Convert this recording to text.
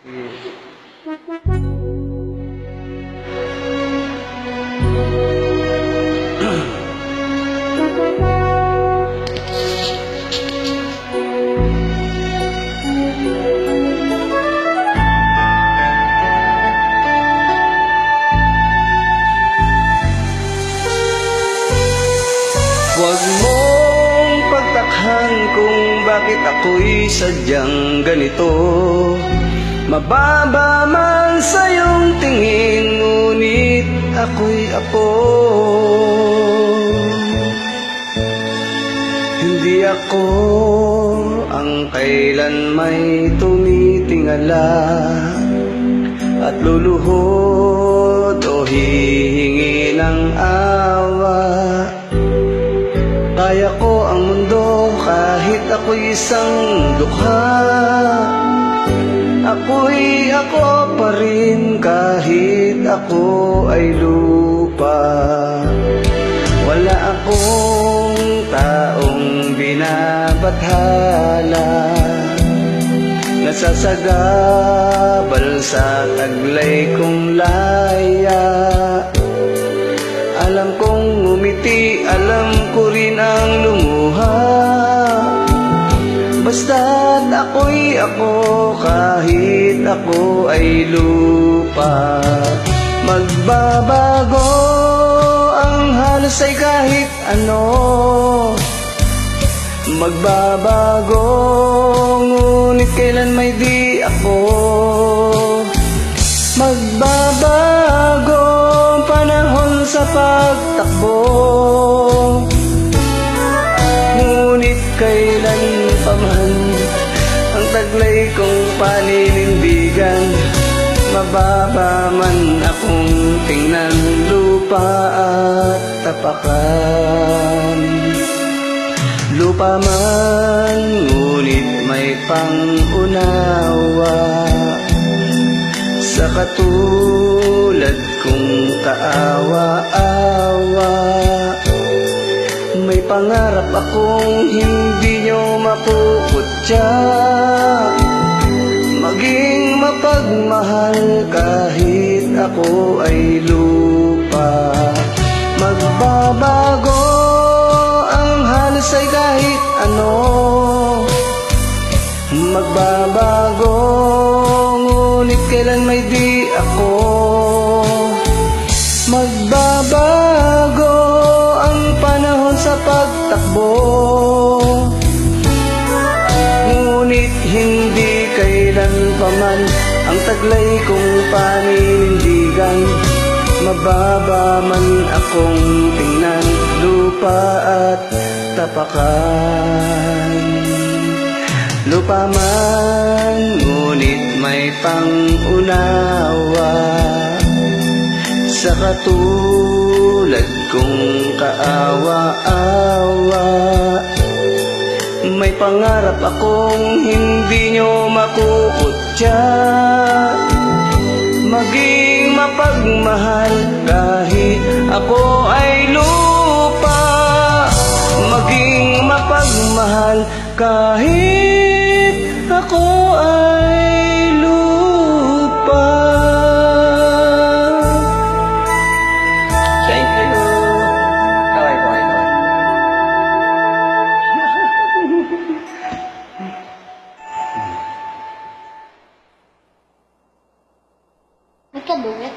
Huwag mong pagtakhan kung bakit ako'y sadyang ganito Mababa man sa iyong tingin Ngunit ako'y apo. Hindi ako ang kailan may tumitingala At luluhod o hihingi ng awa. Kaya ko ang mundo kahit ako'y isang dukha Ako'y ako pa rin kahit ako ay lupa. Wala akong taong binabathala. Nasasagabal sa taglay kong laya. Alam kong umiti, alam ko rin ang lumuha Basta't ako'y ako, kahit ako ay lupa. Magbabago ang halos ay kahit ano. Magbabago, ngunit kailan may di ako. Magbabago panahon sa pagtakbo Mababa man akong tingnan Lupa at tapakan. Lupa man Ngunit may pangunawa. Sa katulad kong kaawa-awa May pangarap akong hindi nyo mapuputya. Maging mapagmahal ako ay lupa. Magbabago ang halos ay kahit ano. Magbabago Ngunit kailan may di ako. Magbabago Ang panahon sa pagtakbo. Ngunit hindi kailan paman Ang taglay kong paninindigan Mababa man akong tingnan Lupa at tapakan. Lupa man, ngunit may pangunawa. Sa katulad kong kaawa-awa May pangarap akong hindi nyo makukutya Maging mapagmahal. Kahit ako ay lupa Maging mapagmahal. Kahit ako ay muối